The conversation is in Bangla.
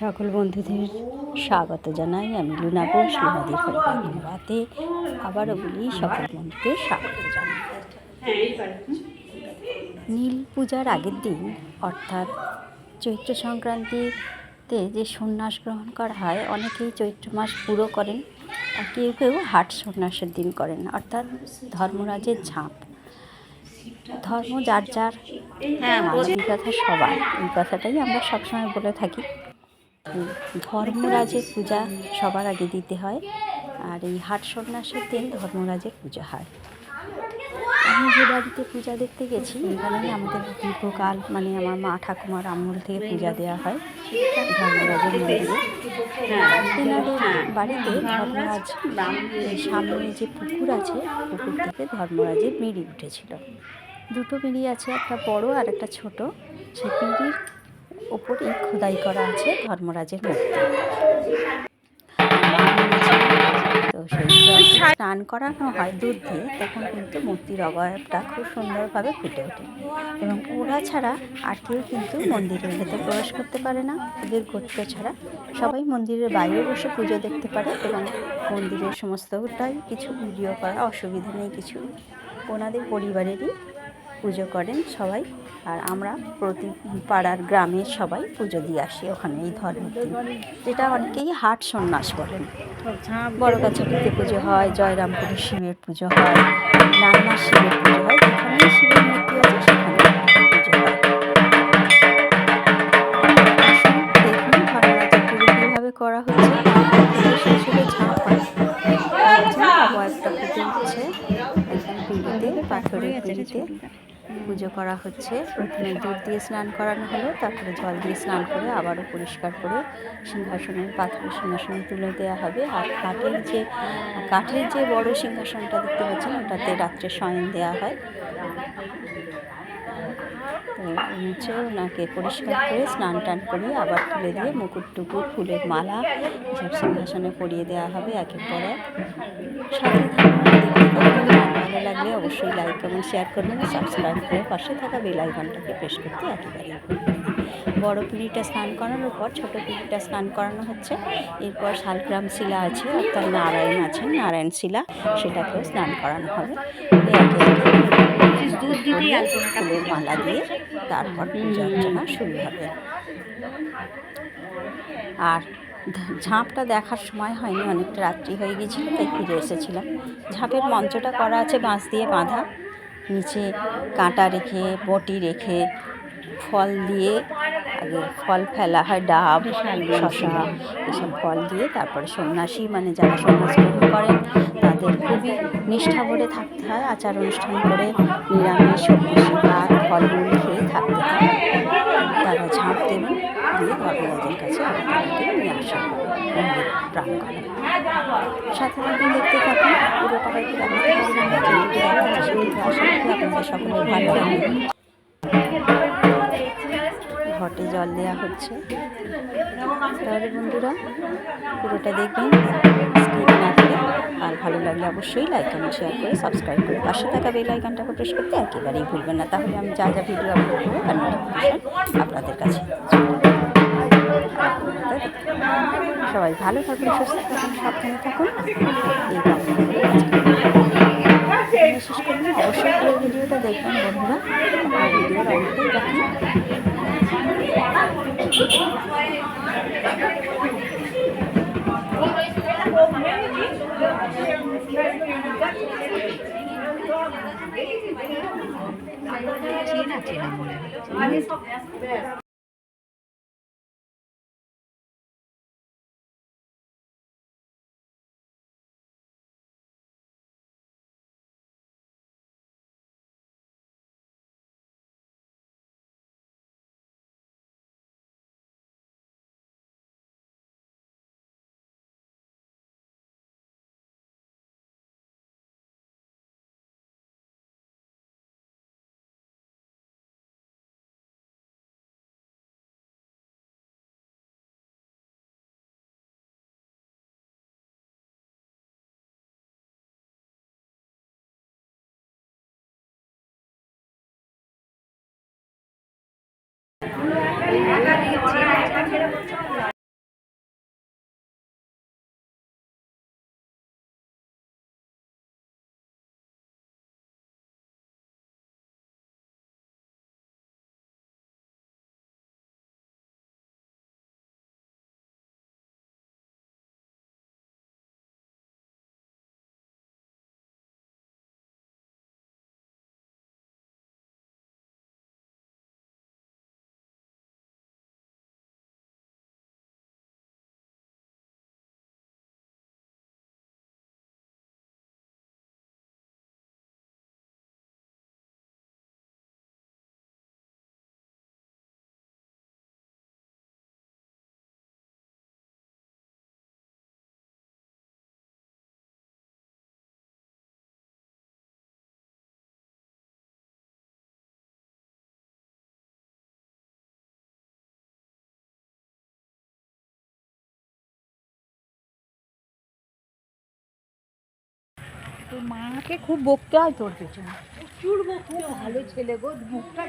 সকল বন্ধুদের স্বাগত জানাই আমি লুনা ঘোষ লুনাদির রাতে আবারও বলি, সকল বন্ধুদের স্বাগত জানাই। নীল পূজার আগের দিন, অর্থাৎ চৈত্র সংক্রান্তিতে যে সন্ন্যাস গ্রহণ করা হয়, অনেকেই চৈত্র মাস পুরো করেন কেউ কেউ হাট সন্ন্যাসের দিন করেন, অর্থাৎ ধর্মরাজের ঝাঁপ। ধর্ম যার যার হ্যাঁ এই কথা সবার এই কথাটাই আমরা সবসময় বলে থাকি। ধর্মরাজের পূজা সবার আগে দিতে হয় আর এই হাট সন্ন্যাসের দিন ধর্মরাজের পূজা হয়। আমি যে বাড়িতে পূজা দেখতে গেছি এখানে আমাদের দীর্ঘকাল মানে আমার মা ঠাকুমার আমল থেকে পূজা দেওয়া হয় ধর্মরাজের মন্দিরে। তেনাদের বাড়িতে ধর্মরাজ সামনে যে পুকুর আছে পুকুর থেকে ধর্মরাজের মিড়ি উঠেছিল। দুটো মিড়ি আছে, একটা বড় আর একটা ছোট। সেই পিঁড়ির ওপরে খোদাই করা আছে ধর্মরাজের মূর্তি। স্নান করানো হয় দুধ দিয়ে, তখন কিন্তু মূর্তির অবয়বটা খুব সুন্দরভাবে ফুটে ওঠে। এবং ওরা ছাড়া আর কেউ কিন্তু মন্দিরের ভেতর প্রবেশ করতে পারে না। ওদের গোত্র ছাড়া সবাই মন্দিরের বাইরে বসে পুজো দেখতে পারে এবং মন্দিরের সমস্তটাই কিছু ভিডিও করা অসুবিধা নেই, কিছু ওনাদের পরিবারেরই পুজো করেন সবাই। আর আমরা প্রতি পাড়ার গ্রামের সবাই পুজো দিয়ে আসি ওখানে এই ধর্মের দিন যেটা অনেকেই হাট সন্ন্যাস বলেন। বড় কাছে পুজো হয়, জয়রামপুরের শিবের পুজো হয় নান্না শিবের পুজো হয় যেখানে শিবের মূর্তি আছে পাথরের পুজো করা হচ্ছে। প্রথমে দুধ দিয়ে স্নান করানো হলো তারপরে জল দিয়ে স্নান করে আবারও পরিষ্কার করে সিংহাসনের পাথর সিংহাসনে তুলে দেওয়া হবে। আর কাঠের যে কাঠের যে বড় সিংহাসনটা দেখতে পাচ্ছেন ওটাতে রাত্রে শয়ন দেওয়া হয়। নিচে ওনাকে পরিষ্কার করে স্নান টান করিয়ে আবার তুলে দিয়ে মুকুট টুকুর ফুলের মালা এসব সিংহাসনে পরিয়ে দেওয়া হবে পর এক। দেখতে থাকুন। ভালো লাগলে অবশ্যই লাইক এবং শেয়ার করবেন সাবস্ক্রাইব করে পাশে থাকা বেল আইকনটাকে প্রেস করতে ভুলবেন বড় পিঁড়িটা স্নান করানোর পর ছোটো পিঁড়িটা স্নান করানো হচ্ছে। এরপর শালগ্রাম শিলা আছে, অর্থাৎ নারায়ণ আছেন নারায়ণ শিলা, সেটাকেও স্নান করানো হবে। একে একে ফুলের মালা দিয়ে তারপর পূজা অর্চনা শুরু হবে। আর ঝাঁপটা দেখার সময় হয়নি অনেকটা রাত্রি হয়ে গিয়েছিল তাই ফিরে এসেছিলাম। ঝাঁপের মঞ্চটা করা আছে বাঁশ দিয়ে বাঁধা। নিচে কাঁটা রেখে বটি রেখে ফল দিয়ে আগে ফল ফেলা হয় ডাব শশা এসব ফল দিয়ে তারপরে সন্ন্যাসী মানে যারা সন্ন্যাস গ্রহণ করেন নিষ্ঠা ভরে থাকতে হয়, আচার অনুষ্ঠান করে নিরামিষ সন্ন্যাসী ভাত ফলমূল খেয়ে থাকতে হয়। তারা ঝাঁপ দেবেন দিয়ে ধর্মরাজের কাছে নিয়ে আসা সাথে দেখতে থাকুন পুরোটা হয়তো দেখাতে করি ঘটে জল দেওয়া হচ্ছে। তাহলে বন্ধুরা, পুরোটা দেখবেন। স্কিপ না করে আর ভালো লাগলে অবশ্যই লাইক কমেন্ট শেয়ার করে সাবস্ক্রাইব করে পাশে থাকা বেল আইকনটাকে প্রেস করতে একেবারেই ভুলবেন না। তাহলে আমি যা যা ভিডিও আপলোড করব তার নোটিফিকেশন আপনাদের কাছে সবাই ভালো থাকুন, সুস্থ থাকুন, সাবধানে থাকুন। এই বিশেষ অবশ্যই ভিডিওটা দেখবেন বন্ধুরা। চেনা চেনা মনে হচ্ছে আমি একা নেই ওরা একা ছেড়ে বলছে তোর মাকে খুব বকতে হয় তোর পেছনে। প্রচুর বকতে ভালো ছেলে গো মুখটা